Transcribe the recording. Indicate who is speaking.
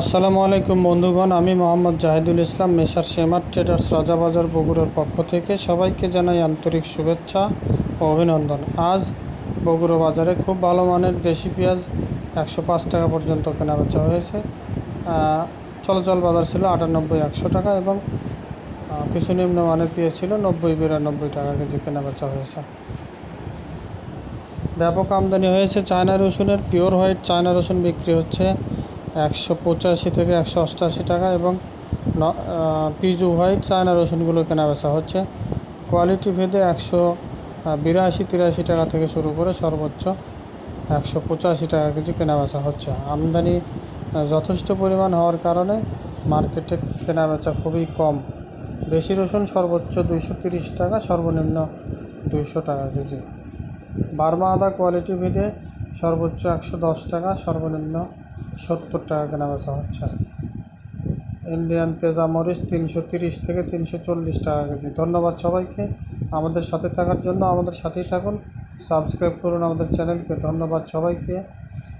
Speaker 1: আসসালামু আলাইকুম বন্ধুগণ, আমি মোহাম্মদ জাহিদুল ইসলাম, মেসার শেমার ট্রেডার্স রাজাবাজার বগুড়ার পক্ষ থেকে সবাইকে জানাই আন্তরিক শুভেচ্ছা ও অভিনন্দন। আজ বগুড়া বাজারে খুব ভালো মানের দেশি পেঁয়াজ একশো পাঁচ টাকা পর্যন্ত কেনাবেচা হয়েছে। চলাচল বাজার ছিল আটানব্বই, একশো টাকা এবং কিছু নিম্নমানের পেঁয়াজ ছিল নব্বই, বিরানব্বই টাকা কেজি কেনাবেচা হয়েছে। ব্যাপক আমদানি হয়েছে চায়না রসুনের, পিওর হোয়াইট চায়না রসুন বিক্রি হচ্ছে একশো পঁচাশি থেকে একশো অষ্টাশি টাকা এবং পিজু হোয়াইট চায়না রসুনগুলো কেনা বেচা হচ্ছে। কোয়ালিটি ভেদে একশো বিরাশি, তিরাশি টাকা থেকে শুরু করে সর্বোচ্চ একশো পঁচাশি টাকা কেজি কেনা বেচা হচ্ছে। আমদানি যথেষ্ট পরিমাণ হওয়ার কারণে মার্কেটে কেনা বেচা খুবই কম। দেশি রসুন সর্বোচ্চ দুইশো তিরিশ টাকা, সর্বনিম্ন দুইশো টাকা কেজি। বার্মা আদা কোয়ালিটি ভেদে সর্বোচ্চ একশো দশ টাকা, সর্বনিম্ন সত্তর টাকা কেনা বেচা হচ্ছে। ইন্ডিয়ান তেজা মরিচ তিনশো তিরিশ থেকে তিনশো চল্লিশ টাকা কেজি। ধন্যবাদ সবাইকে। আমাদের সাথে থাকার জন্য আমাদের সাথেই থাকুন। সাবস্ক্রাইব করুন আমাদের চ্যানেলকে। ধন্যবাদ সবাইকে।